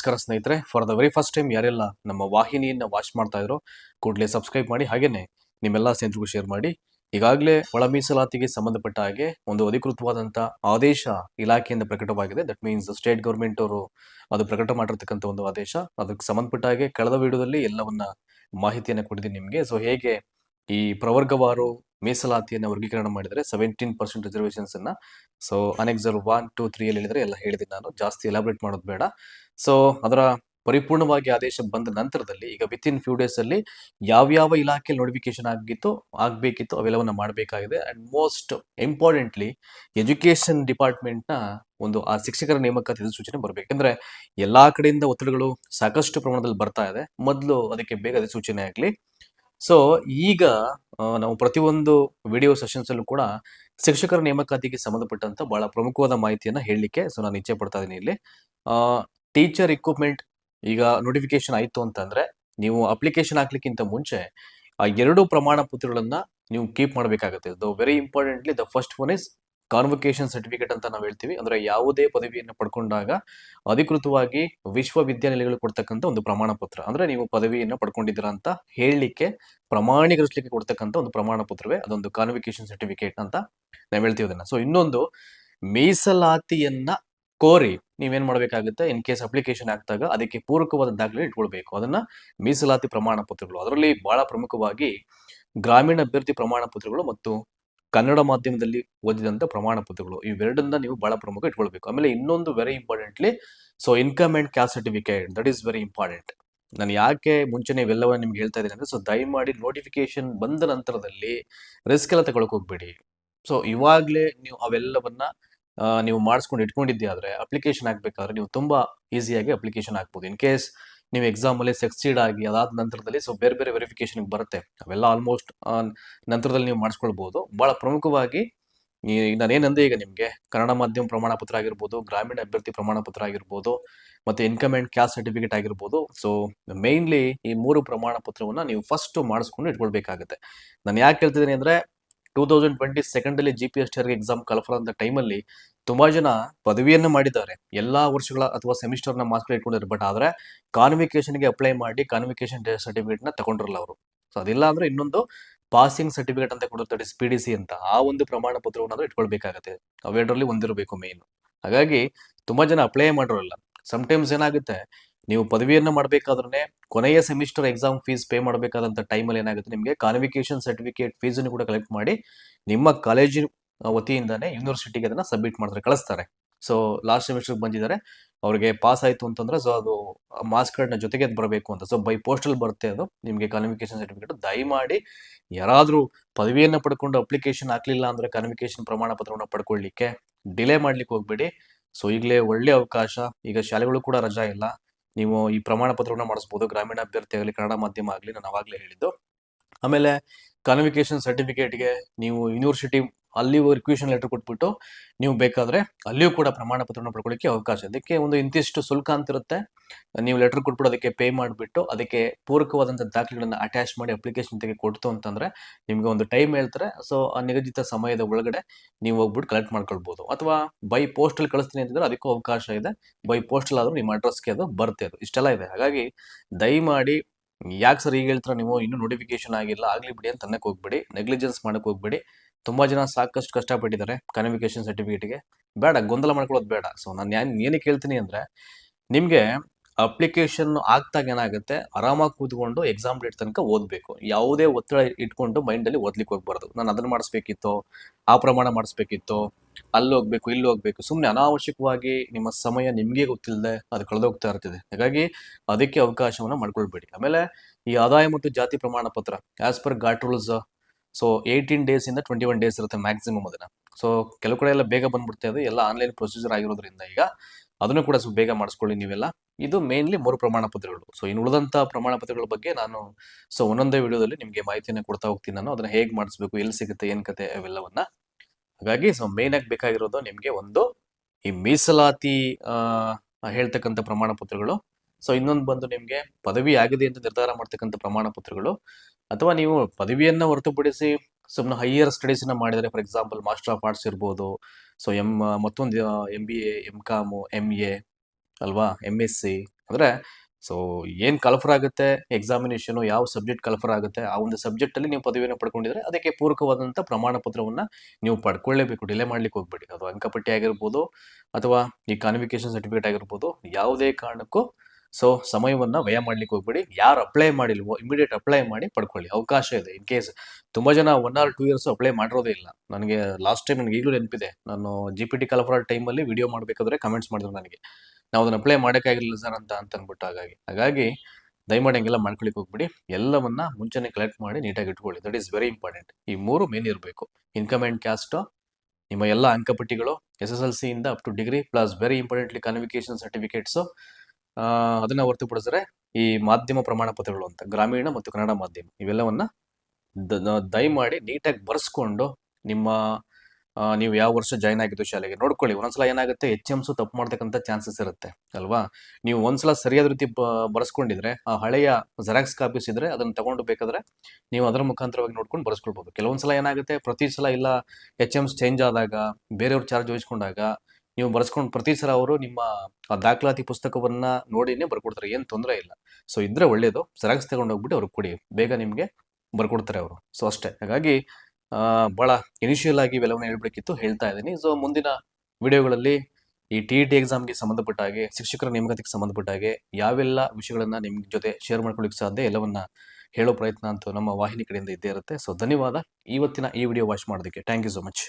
ನಮಸ್ಕಾರ ಸ್ನೇಹಿತರೆ. For the very first time ಯಾರೆಲ್ಲ ನಮ್ಮ ವಾಹಿನಿಯನ್ನ ವಾಚ್ ಮಾಡ್ತಾ ಇದ್ರು, ಕೂಡಲೇ ಸಬ್ಸ್ಕ್ರೈಬ್ ಮಾಡಿ, ಹಾಗೇನೆ ನಿಮ್ಮೆಲ್ಲ ಸ್ನೇಹಿತರಿಗೂ ಶೇರ್ ಮಾಡಿ. ಈಗಾಗಲೇ ಒಳ ಮೀಸಲಾತಿಗೆ ಸಂಬಂಧಪಟ್ಟ ಹಾಗೆ ಒಂದು ಅಧಿಕೃತವಾದಂಥ ಆದೇಶ ಇಲಾಖೆಯಿಂದ ಪ್ರಕಟವಾಗಿದೆ. ದಟ್ ಮೀನ್ಸ್ ಸ್ಟೇಟ್ ಗೌರ್ಮೆಂಟ್ ಅವರು ಅದು ಪ್ರಕಟ ಮಾಡಿರ್ತಕ್ಕಂಥ ಒಂದು ಆದೇಶ. ಅದಕ್ಕೆ ಸಂಬಂಧಪಟ್ಟ ಹಾಗೆ, ಕಳೆದ ವಿಡಿಯೋದಲ್ಲಿ ಎಲ್ಲವನ್ನ ಮಾಹಿತಿಯನ್ನು ಕೊಟ್ಟಿದ್ದೀನಿ ನಿಮಗೆ. ಸೊ ಹೇಗೆ ಈ ಪ್ರವರ್ಗವಾರು ಮೀಸಲಾತಿಯನ್ನು ವರ್ಗೀಕರಣ ಮಾಡಿದರೆ ಸೆವೆಂಟೀನ್ ಪರ್ಸೆಂಟ್ ರಿಸರ್ವೇಷನ್ಸ್ ಅನ್ನ. So annexure one two three ಅಲ್ಲಿ ಹೇಳಿದ್ರೆ ಎಲ್ಲ ಹೇಳಿದ್ದೀನಿ ನಾನು. ಜಾಸ್ತಿ ಎಲಾಬ್ರೇಟ್ ಮಾಡೋದು ಬೇಡ. ಸೊ ಅದರ ಪರಿಪೂರ್ಣವಾಗಿ ಆದೇಶ ಬಂದ ನಂತರದಲ್ಲಿ, ಈಗ ವಿತ್ ಇನ್ ಫ್ಯೂ ಡೇಸ್ ಅಲ್ಲಿ ಯಾವ್ಯಾವ ಇಲಾಖೆ ನೋಟಿಫಿಕೇಶನ್ ಆಗಿತ್ತು, ಆಗ್ಬೇಕಿತ್ತು, ಅವೆಲ್ಲವನ್ನ ಮಾಡಬೇಕಾಗಿದೆ. ಅಂಡ್ ಮೋಸ್ಟ್ ಇಂಪಾರ್ಟೆಂಟ್ಲಿ ಎಜುಕೇಶನ್ ಡಿಪಾರ್ಟ್ಮೆಂಟ್ನ ಒಂದು, ಆ ಶಿಕ್ಷಕರ ನೇಮಕಾತಿ ಅಧಿಸೂಚನೆ ಬರಬೇಕು. ಅಂದ್ರೆ ಎಲ್ಲಾ ಕಡೆಯಿಂದ ಒತ್ತಡಗಳು ಸಾಕಷ್ಟು ಪ್ರಮಾಣದಲ್ಲಿ ಬರ್ತಾ ಇದೆ. ಮೊದಲು ಅದಕ್ಕೆ ಬೇಗ ಅಧಿಸೂಚನೆ ಆಗಲಿ. ಸೊ ಈಗ ಆ, ನಾವು ಪ್ರತಿಯೊಂದು ವಿಡಿಯೋ ಸೆಷನ್ಸ್ ಅಲ್ಲೂ ಕೂಡ ಶಿಕ್ಷಕರ ನೇಮಕಾತಿಗೆ ಸಂಬಂಧಪಟ್ಟಂತ ಬಹಳ ಪ್ರಮುಖವಾದ ಮಾಹಿತಿಯನ್ನ ಹೇಳಲಿಕ್ಕೆ ಸೊ ನಾನು ಇಚ್ಛೆ ಪಡ್ತಾ ಇದ್ದೀನಿ ಇಲ್ಲಿ. ಟೀಚರ್ ಇಕ್ವಿಪ್ಮೆಂಟ್ ಈಗ ನೋಟಿಫಿಕೇಶನ್ ಆಯ್ತು ಅಂತಂದ್ರೆ ನೀವು ಅಪ್ಲಿಕೇಶನ್ ಹಾಕ್ಲಿಕ್ಕಿಂತ ಮುಂಚೆ ಆ ಎರಡು ಪ್ರಮಾಣ ಪತ್ರಗಳನ್ನ ನೀವು ಕೀಪ್ ಮಾಡಬೇಕಾಗುತ್ತೆ. The very importantly the first one is convocation certificate ಅಂತ ನಾವು ಹೇಳ್ತೀವಿ. ಅಂದ್ರೆ ಯಾವುದೇ ಪದವಿಯನ್ನು ಪಡ್ಕೊಂಡಾಗ ಅಧಿಕೃತವಾಗಿ ವಿಶ್ವವಿದ್ಯಾನಿಲಯಗಳು ಕೊಡ್ತಕ್ಕಂಥ ಒಂದು ಪ್ರಮಾಣ ಪತ್ರ ಅಂದ್ರೆ ನೀವು ಪದವಿಯನ್ನು ಪಡ್ಕೊಂಡಿದ್ದೀರಾ ಅಂತ ಹೇಳಲಿಕ್ಕೆ, ಪ್ರಮಾಣೀಕರಿಸಲಿಕ್ಕೆ ಕೊಡ್ತಕ್ಕಂಥ ಒಂದು ಪ್ರಮಾಣ ಪತ್ರವೇ ಅದೊಂದು ಕಾನ್ವಿಕೇಶನ್ ಸರ್ಟಿಫಿಕೇಟ್ ಅಂತ ನಾವು ಹೇಳ್ತೀವಿ ಅದನ್ನ. ಸೊ ಇನ್ನೊಂದು ಮೀಸಲಾತಿಯನ್ನ ಕೋರಿ ನೀವೇನ್ ಮಾಡಬೇಕಾಗುತ್ತೆ? ಇನ್ ಕೇಸ್ ಅಪ್ಲಿಕೇಶನ್ ಹಾಕಿದಾಗ ಅದಕ್ಕೆ ಪೂರಕವಾದ ದಾಖಲೆ ಇಟ್ಕೊಳ್ಬೇಕು. ಅದನ್ನ ಮೀಸಲಾತಿ ಪ್ರಮಾಣ ಪತ್ರಗಳು ಅದರಲ್ಲಿ ಬಹಳ ಪ್ರಮುಖವಾಗಿ ಗ್ರಾಮೀಣ ಅಭ್ಯರ್ಥಿ ಪ್ರಮಾಣ ಪತ್ರಗಳು ಮತ್ತು ಕನ್ನಡ ಮಾಧ್ಯಮದಲ್ಲಿ ಓದಿದಂತ ಪ್ರಮಾಣ ಪತ್ರಗಳು, ಇವೆರಡನ್ನ ನೀವು ಬಹಳ ಪ್ರಮುಖ ಇಟ್ಕೊಳ್ಬೇಕು. ಆಮೇಲೆ ಇನ್ನೊಂದು very importantly so income and caste certificate that is very important ನಾನು ಯಾಕೆ ಮುಂಚೆನೆ ಇವೆಲ್ಲವ ನಿಮ್ಗೆ ಹೇಳ್ತಾ ಇದ್ದೀನಿ ಅಂದ್ರೆ ಸೊ ದಯಮಾಡಿ ನೋಟಿಫಿಕೇಶನ್ ಬಂದ ನಂತರದಲ್ಲಿ ರಿಸ್ಕ್ ಎಲ್ಲ ತಗೊಳಕ್ ಹೋಗ್ಬೇಡಿ. ಸೊ ಇವಾಗಲೇ ನೀವು ಅವೆಲ್ಲವನ್ನ ನೀವು ಮಾಡಿಸ್ಕೊಂಡು ಇಟ್ಕೊಂಡಿದ್ದೆ ಆದರೆ ಅಪ್ಲಿಕೇಶನ್ ಹಾಕ್ಬೇಕಾದ್ರೆ ನೀವು ತುಂಬಾ ಈಸಿಯಾಗಿ ಅಪ್ಲಿಕೇಶನ್ ಹಾಕ್ಬೋದು. ಇನ್ ಕೇಸ್ ನೀವು ಎಕ್ಸಾಮಲ್ಲಿ ಸಕ್ಸೀಡ್ ಆಗಿ ಅದಾದ ನಂತರದಲ್ಲಿ ಸೊ ಬೇರೆ ಬೇರೆ ವೆರಿಫಿಕೇಶನ್ ಬರುತ್ತೆ. ಅವೆಲ್ಲ ಆಲ್ಮೋಸ್ಟ್ ನಂತರದಲ್ಲಿ ನೀವು ಮಾಡಿಸ್ಕೊಳ್ಬೋದು. ಭಾಳ ಪ್ರಮುಖವಾಗಿ ನಾನು ನಾನೇನಂದೆ ಈಗ ನಿಮಗೆ, ಕನ್ನಡ ಮಾಧ್ಯಮ ಪ್ರಮಾಣ ಪತ್ರ ಆಗಿರ್ಬೋದು, ಗ್ರಾಮೀಣ ಅಭ್ಯರ್ಥಿ ಪ್ರಮಾಣ ಪತ್ರ ಆಗಿರ್ಬೋದು, ಮತ್ತು ಇನ್ಕಮ್ ಆ್ಯಂಡ್ ಕ್ಯಾಸ್ಟ್ ಸರ್ಟಿಫಿಕೇಟ್ ಆಗಿರ್ಬೋದು ಸೊ ಮೇಯ್ನ್ಲಿ ಈ ಮೂರು ಪ್ರಮಾಣ ಪತ್ರವನ್ನು ನೀವು ಫಸ್ಟು ಮಾಡಿಸ್ಕೊಂಡು ಇಟ್ಕೊಳ್ಬೇಕಾಗುತ್ತೆ. ನಾನು ಯಾಕೆ ಹೇಳ್ತಿದ್ದೀನಿ ಅಂದ್ರೆ ಟೂ ತೌಸಂಡ್ ಟ್ವೆಂಟಿ ಸೆಕೆಂಡ್ ಅಲ್ಲಿ G P S T exam ಕಲ್ಫರ್ ಅಂತ ಟೈಮಲ್ಲಿ ತುಂಬಾ ಜನ ಪದವಿಯನ್ನ ಮಾಡಿದ್ದಾರೆ. ಎಲ್ಲಾ ವರ್ಷಗಳ ಅಥವಾ ಸೆಮಿಸ್ಟರ್ನ ಮಾರ್ಕ್ಸ್ ಇಟ್ಕೊಂಡಿದ್ದಾರೆ. ಬಟ್ ಆದ್ರೆ ಕಾನ್ವಿಕೇಶನ್ಗೆ ಅಪ್ಲೈ ಮಾಡಿ ಸರ್ಟಿಫಿಕೇಟ್ನ ತಗೊಂಡಿರಲ್ಲ ಅವರು. ಸೊ ಅದಿಲ್ಲ ಅಂದ್ರೆ ಇನ್ನೊಂದು ಪಾಸಿಂಗ್ ಸರ್ಟಿಫಿಕೇಟ್ ಅಂತ ಕೊಡುತ್ತಾರೆ ಪಿ ಡಿ ಸಿ ಅಂತ. ಆ ಒಂದು ಪ್ರಮಾಣ ಪತ್ರವನ್ನಾದ್ರೂ ಇಟ್ಕೊಳ್ಬೇಕಾಗತ್ತೆ. ಅವೆರಡರಲ್ಲಿ ಒಂದಿರಬೇಕು ಮೇನ್ ಹಾಗಾಗಿ ತುಂಬಾ ಜನ ಅಪ್ಲೈ ಮಾಡಿರೋಲ್ಲ. ಟೈಮ್ಸ್ ಏನಾಗುತ್ತೆ ನೀವು ಪದವಿಯನ್ನು ಮಾಡಬೇಕಾದ್ರೆ ಕೊನೆಯ ಸೆಮಿಸ್ಟರ್ ಎಕ್ಸಾಮ್ ಫೀಸ್ ಪೇ ಮಾಡಬೇಕಾದಂತ ಟೈಮಲ್ಲಿ ಏನಾಗುತ್ತೆ ನಿಮಗೆ ಕಾನ್ವಿಕೇಶನ್ ಸರ್ಟಿಫಿಕೇಟ್ ಫೀಸನ್ನು ಕೂಡ ಕಲೆಕ್ಟ್ ಮಾಡಿ ನಿಮ್ಮ ಕಾಲೇಜಿನ ವತಿಯಿಂದಾನೆ ಯೂನಿವರ್ಸಿಟಿಗೆ ಅದನ್ನ ಸಬ್ಮಿಟ್ ಮಾಡ್ತಾರೆ, ಕಳಿಸ್ತಾರೆ. ಸೊ ಲಾಸ್ಟ್ ಸೆಮಿಸ್ಟರ್ ಬಂದಿದ್ದಾರೆ. ಅವ್ರಿಗೆ ಪಾಸ್ ಆಯ್ತು ಅಂತಂದ್ರೆ ಸೊ ಅದು ಮಾರ್ಕ್ಸ್ ಕಾರ್ಡ್ನ ಜೊತೆಗೆ ಅದು ಬರಬೇಕು ಅಂತ. ಸೊ ಬೈ ಪೋಸ್ಟಲ್ ಬರುತ್ತೆ ಅದು, ನಿಮಗೆ ಕಾನ್ವಿಕೇಶನ್ ಸರ್ಟಿಫಿಕೇಟ್ ದಯಮಾಡಿ ಯಾರಾದರೂ ಪದವಿಯನ್ನು ಪಡ್ಕೊಂಡು ಅಪ್ಲಿಕೇಶನ್ ಹಾಕಲಿಲ್ಲ ಅಂದ್ರೆ ಕಾನ್ವಿಕೇಶನ್ ಪ್ರಮಾಣ ಪತ್ರವನ್ನು ಪಡ್ಕೊಳ್ಳಿಕ್ಕೆ ಡಿಲೇ ಮಾಡ್ಲಿಕ್ಕೆ ಹೋಗ್ಬೇಡಿ. ಸೊ ಈಗಲೇ ಒಳ್ಳೆ ಅವಕಾಶ. ಈಗ ಶಾಲೆಗಳು ಕೂಡ ರಜಾ ಇಲ್ಲ. ನೀವು ಈ ಪ್ರಮಾಣ ಪತ್ರವನ್ನು ಮಾಡಿಸ್ಬೋದು. ಗ್ರಾಮೀಣ ಅಭ್ಯರ್ಥಿ ಆಗಲಿ, ಕನ್ನಡ ಮಾಧ್ಯಮ ಆಗಲಿ, ನಾನು ಅವಾಗಲೇ ಹೇಳಿದ್ದು. ಆಮೇಲೆ ಕಾಲಿಫಿಕೇಶನ್ ಸರ್ಟಿಫಿಕೇಟ್ಗೆ ನೀವು ಯೂನಿವರ್ಸಿಟಿ ಅಲ್ಲಿ ರಿಕ್ವಿಷನ್ ಲೆಟರ್ ಕೊಟ್ಬಿಟ್ಟು ನೀವು ಬೇಕಾದ್ರೆ ಅಲ್ಲಿಯೂ ಕೂಡ ಪ್ರಮಾಣ ಪತ್ರವನ್ನು ಪಡ್ಕೊಳ್ಳಿಕ್ಕೆ ಅವಕಾಶ. ಅದಕ್ಕೆ ಒಂದು ಇಂತಿಷ್ಟು ಶುಲ್ಕ ಅಂತ ಇರುತ್ತೆ. ನೀವು ಲೆಟರ್ ಕೊಟ್ಬಿಟ್ಟು ಅದಕ್ಕೆ ಪೇ ಮಾಡಿಬಿಟ್ಟು ಅದಕ್ಕೆ ಪೂರಕವಾದಂಥ ದಾಖಲೆಗಳನ್ನ ಅಟ್ಯಾಚ್ ಮಾಡಿ ಅಪ್ಲಿಕೇಶನ್ ತೆಗೆ ಕೊಡ್ತು ಅಂತಂದ್ರೆ ನಿಮ್ಗೆ ಒಂದು ಟೈಮ್ ಹೇಳ್ತಾರೆ. ಸೊ ಆ ನಿಗದಿತ ಸಮಯದ ಒಳಗಡೆ ನೀವು ಹೋಗ್ಬಿಟ್ಟು ಕಲೆಕ್ಟ್ ಮಾಡ್ಕೊಳ್ಬೋದು. ಅಥವಾ ಬೈ ಪೋಸ್ಟಲ್ ಕಳಿಸ್ತೀನಿ ಅಂತಂದ್ರೆ ಅದಕ್ಕೂ ಅವಕಾಶ ಇದೆ. ಬೈ ಪೋಸ್ಟಲ್ ಆದರೂ ನಿಮ್ಮ ಅಡ್ರೆಸ್ಗೆ ಅದು ಬರುತ್ತೆ ಅದು. ಇಷ್ಟೆಲ್ಲ ಇದೆ. ಹಾಗಾಗಿ ದಯಮಾಡಿ ಯಾಕೆ ಸರ್ ಈಗ ಹೇಳ್ತಾರೆ? ನೀವು ಇನ್ನೂ ನೋಟಿಫಿಕೇಶನ್ ಆಗಿಲ್ಲ. ಆಗಲಿ ಬಿಡಿ ಅಂತ ಅನ್ನಕ್ಕೆ ಹೋಗ್ಬೇಡಿ. ನೆಗ್ಲಿಜೆನ್ಸ್ ಮಾಡಕ್ ಹೋಗ್ಬೇಡಿ. ತುಂಬಾ ಜನ ಸಾಕಷ್ಟು ಕಷ್ಟಪಟ್ಟಿದ್ದಾರೆ ಸರ್ಟಿಫಿಕೇಟ್ ಸರ್ಟಿಫಿಕೇಟ್ಗೆ. ಬೇಡ, ಗೊಂದಲ ಮಾಡ್ಕೊಳ್ಳೋದು ಬೇಡ. ಸೊ ನಾನು ಏನು ಏನಕ್ಕೆ ಹೇಳ್ತೀನಿ ಅಂದ್ರೆ, ನಿಮಗೆ ಅಪ್ಲಿಕೇಶನ್ ಆಗ್ತಾಗ ಏನಾಗುತ್ತೆ, ಆರಾಮಾಗಿ ಕೂತ್ಕೊಂಡು ಎಕ್ಸಾಮ್ ಡೇಟ್ ತನಕ ಓದಬೇಕು. ಯಾವುದೇ ಒತ್ತಡ ಇಟ್ಕೊಂಡು ಮೈಂಡಲ್ಲಿ ಓದ್ಲಿಕ್ಕೆ ಹೋಗ್ಬಾರ್ದು. ನಾನು ಅದನ್ನ ಮಾಡಿಸ್ಬೇಕಿತ್ತು, ಆ ಪ್ರಮಾಣ ಮಾಡಿಸ್ಬೇಕಿತ್ತು, ಅಲ್ಲಿ ಹೋಗ್ಬೇಕು, ಇಲ್ಲಿ ಹೋಗ್ಬೇಕು ಸುಮ್ಮನೆ ಅನಾವಶ್ಯಕವಾಗಿ ನಿಮ್ಮ ಸಮಯ ನಿಮಗೆ ಗೊತ್ತಿಲ್ಲದೆ ಅದು ಕಳೆದೋಗ್ತಾ ಇರ್ತದೆ. ಹಾಗಾಗಿ ಅದಕ್ಕೆ ಅವಕಾಶವನ್ನು ಮಾಡ್ಕೊಳ್ಬೇಡಿ. ಆಮೇಲೆ ಈ ಆದಾಯ ಮತ್ತು ಜಾತಿ ಪ್ರಮಾಣ ಪತ್ರ as per govt rules so eighteen days ಇಂದ ಟ್ವೆಂಟಿ ಒನ್ ಡೇಸ್ ಇರುತ್ತೆ ಮ್ಯಾಕ್ಸಿಮಮ್ ಅದನ್ನ. ಸೊ ಕೆಲವು ಕಡೆ ಎಲ್ಲ ಬೇಗ ಬಂದ್ಬಿಡ್ತಾ ಅದು ಎಲ್ಲ ಆನ್ಲೈನ್ ಪ್ರೊಸೀಜರ್ ಆಗಿರೋದ್ರಿಂದ ಈಗ ಅದನ್ನು ಕೂಡ ಸ್ವಲ್ಪ ಬೇಗ ಮಾಡಿಸ್ಕೊಳ್ಳಿ ನೀವೆಲ್ಲ. ಇದು ಮೇನ್ಲಿ ಮೂರು ಪ್ರಮಾಣ ಪತ್ರಗಳು ಸೊ ಇನ್ನು ಉಳಿದಂತ ಪ್ರಮಾಣ ಪತ್ರಗಳ ಬಗ್ಗೆ ನಾನು ಸೊ, ಒಂದೊಂದೇ ವಿಡಿಯೋದಲ್ಲಿ ನಿಮಗೆ ಮಾಹಿತಿಯನ್ನು ಕೊಡ್ತಾ ಹೋಗ್ತೀನಿ ನಾನು. ಅದನ್ನ ಹೇಗೆ ಮಾಡಿಸ್ಬೇಕು, ಎಲ್ಲಿ ಸಿಗುತ್ತೆ, ಏನ್ ಕತೆ ಅವೆಲ್ಲವನ್ನ. ಹಾಗಾಗಿ ಸೊ ಮೇನ್ ಆಗಿ ಬೇಕಾಗಿರೋದು ನಿಮಗೆ ಒಂದು ಈ ಮೀಸಲಾತಿ ಹೇಳ್ತಕ್ಕಂಥ ಪ್ರಮಾಣ ಪತ್ರಗಳು ಸೊ ಇನ್ನೊಂದು ಬಂದು ನಿಮಗೆ ಪದವಿ ಆಗಿದೆ ಅಂತ ನಿರ್ಧಾರ ಮಾಡ್ತಕ್ಕಂಥ ಪ್ರಮಾಣ ಪತ್ರಗಳು. ಅಥವಾ ನೀವು ಪದವಿಯನ್ನ ಹೊರತುಪಡಿಸಿ ಸುಮ್ಮನೆ ಹೈಯರ್ ಸ್ಟಡೀಸ್ನ ಮಾಡಿದರೆ for example master of arts ಇರ್ಬೋದು. ಸೊ ಎಂ ಮತ್ತೊಂದು M B A M com M A ಅಲ್ವಾ? ಎಂ ಎಸ್ ಸಿ ಅಂದರೆ ಸೊ ಏನು ಕಲ್ಫರ್ ಆಗುತ್ತೆ ಎಕ್ಸಾಮಿನೇಷನು ಯಾವ ಸಬ್ಜೆಕ್ಟ್ ಕಲ್ಫರ್ ಆಗುತ್ತೆ ಆ ಒಂದು ಸಬ್ಜೆಕ್ಟಲ್ಲಿ ನೀವು ಪದವಿಯನ್ನು ಪಡ್ಕೊಂಡಿದ್ರೆ ಅದಕ್ಕೆ ಪೂರಕವಾದಂಥ ಪ್ರಮಾಣ ಪತ್ರವನ್ನು ನೀವು ಪಡ್ಕೊಳ್ಳೇಬೇಕು. ಡಿಲೇ ಮಾಡ್ಲಿಕ್ಕೆ ಹೋಗ್ಬೇಡಿ. ಅದು ಅಂಕಪಟ್ಟಿ ಆಗಿರ್ಬೋದು, ಅಥವಾ ಈ ಕಾನ್ವಿಕೇಶನ್ ಸರ್ಟಿಫಿಕೇಟ್ ಆಗಿರ್ಬೋದು, ಯಾವುದೇ ಕಾರಣಕ್ಕೂ ಸೊ ಸಮಯವನ್ನ ವ್ಯಯ ಮಾಡ್ಲಿಕ್ಕೆ ಹೋಗ್ಬೇಡಿ. ಯಾರು ಅಪ್ಲೈ ಮಾಡಿಲ್ವೋ ಇಮಿಡಿಯೇಟ್ ಅಪ್ಲೈ ಮಾಡಿ ಪಡ್ಕೊಳ್ಳಿ. ಅವಕಾಶ ಇದೆ ಇನ್ ಕೇಸ್ ತುಂಬಾ ಜನ one or two years apply ಮಾಡಿರೋದೇ ಇಲ್ಲ. ನನಗೆ ಲಾಸ್ಟ್ ಟೈಮ್ ನನಗೆ ಈಗಲೂ ನೆನಪಿದೆ. ನಾನು ಜಿ ಪಿ ಟಿ ಕಲಫರ್ ಟೈಮಲ್ಲಿ ವಿಡಿಯೋ ಮಾಡಬೇಕಾದ್ರೆ ಕಮೆಂಟ್ಸ್ ಮಾಡಿದ್ರು ನನಗೆ. ನಾವು ಅದನ್ನ ಅಪ್ಲೈ ಮಾಡೋಕ್ಕಾಗಿಲ್ಲ ಸರ್ ಅಂತ ಅಂತ ಅಂದ್ಬಿಟ್ಟು ಹಾಗಾಗಿ. ಹಾಗಾಗಿ ದಯಮಾಡಿ ಹಂಗೆಲ್ಲ ಮಾಡ್ಕೊಳಿಕ್ ಹೋಗ್ಬಿಡಿ. ಎಲ್ಲವನ್ನ ಮುಂಚೆನೆ ಕಲೆಕ್ಟ್ ಮಾಡಿ ನೀಟಾಗಿ ಇಟ್ಕೊಳ್ಳಿ. ದಟ್ ಈಸ್ ವೆರಿ ಇಂಪಾರ್ಟೆಂಟ್ ಈ ಮೂರು ಮೇನ್ ಇರಬೇಕು. ಇನ್ಕಮ್ ಆ್ಯಂಡ್ ಕ್ಯಾಸ್ಟ್ ನಿಮ್ಮ ಎಲ್ಲ ಅಂಕಪಟ್ಟಿಗಳು ಎಸ್ ಎಸ್ ಎಲ್ ಸಿ ಇಂದ up to degree plus very importantly convocation certificates ಅದನ್ನ ಹೊರತುಪಡಿಸಿದ್ರೆ ಈ ಮಾಧ್ಯಮ ಪ್ರಮಾಣ ಪತ್ರಗಳು ಅಂತ, ಗ್ರಾಮೀಣ ಮತ್ತು ಕನ್ನಡ ಮಾಧ್ಯಮ, ಇವೆಲ್ಲವನ್ನ ದಯಮಾಡಿ ನೀಟಾಗಿ ಬರ್ಸ್ಕೊಂಡು ನಿಮ್ಮ ನೀವು ಯಾವ ವರ್ಷ ಜಾಯ್ನ್ ಆಗಿದ್ದು ಶಾಲೆಗೆ ನೋಡ್ಕೊಳ್ಳಿ. ಒಂದೊಂದ್ಸಲ ಏನಾಗುತ್ತೆ ಎಚ್ ಎಮ್ಸು ತಪ್ಪು ಮಾಡ್ತಕ್ಕಂಥ ಚಾನ್ಸಸ್ ಇರುತ್ತೆ, ಅಲ್ವಾ? ನೀವು ಒಂದ್ಸಲ ಸರಿಯಾದ ರೀತಿ ಬರ್ಸ್ಕೊಂಡಿದ್ರೆ, ಆ ಹಳೆಯ ಜೆರಾಕ್ಸ್ ಕಾಪೀಸ್ ಇದ್ರೆ ಅದನ್ನ ತಗೊಂಡು ಬೇಕಾದ್ರೆ ನೀವು ಅದರ ಮುಖಾಂತರವಾಗಿ ನೋಡ್ಕೊಂಡು ಬರ್ಸ್ಕೊಳ್ಬೋದು. ಕೆಲವೊಂದ್ಸಲ ಏನಾಗುತ್ತೆ, ಪ್ರತಿ ಸಲ ಇಲ್ಲ ಎಚ್ ಎಮ್ಸ್ ಚೇಂಜ್ ಆದಾಗ, ಬೇರೆಯವ್ರ ಚಾರ್ಜ್ ವಹಿಸ್ಕೊಂಡಾಗ ನೀವು ಬರೆಸ್ಕೊಂಡು ಪ್ರತಿ ಸಲ ಅವರು ನಿಮ್ಮ ದಾಖಲಾತಿ ಪುಸ್ತಕವನ್ನ ನೋಡಿನೇ ಬರ್ಕೊಡ್ತಾರೆ, ಏನು ತೊಂದರೆ ಇಲ್ಲ. ಸೊ ಇದ್ರೆ ಒಳ್ಳೇದು. ಜೆರಾಕ್ಸ್ ತಗೊಂಡು ಹೋಗ್ಬಿಟ್ಟು ಅವ್ರಿಗೆ ಕೊಡಿ. ಬೇಗ ನಿಮಗೆ ಬರ್ಕೊಡ್ತಾರೆ ಅವರು. ಸೊ ಅಷ್ಟೇ. ಹಾಗಾಗಿ ಬಹಳ ಇನಿಷಿಯಲ್ ಆಗಿ ಇವೆಲ್ಲವನ್ನ ಹೇಳ್ಬೇಕಿತ್ತು. ಹೇಳ್ತಾ ಇದ್ದೀನಿ. ಸೊ ಮುಂದಿನ ವಿಡಿಯೋಗಳಲ್ಲಿ ಈ ಟಿ ಇ ಟಿ ಎಕ್ಸಾಮ್ಗೆ ಸಂಬಂಧಪಟ್ಟ ಹಾಗೆ, ಶಿಕ್ಷಕರ ನೇಮಕಾತಿಗೆ ಸಂಬಂಧಪಟ್ಟ ಹಾಗೆ, ಯಾವೆಲ್ಲ ವಿಷಯಗಳನ್ನ ನಿಮ್ಮ ಜೊತೆ ಶೇರ್ ಮಾಡ್ಕೊಳ್ಳಿಕ್ಕೆ ಸಾಧ್ಯ, ಎಲ್ಲವನ್ನ ಹೇಳೋ ಪ್ರಯತ್ನ ಅಂತೂ ನಮ್ಮ ವಾಹಿನಿ ಕಡೆಯಿಂದ ಇದ್ದೇ ಇರುತ್ತೆ. ಸೊ ಧನ್ಯವಾದ. ಇವತ್ತಿನ ಈ ವಿಡಿಯೋ ವಾಚ್ ಮಾಡೋದಕ್ಕೆ. Thank you so much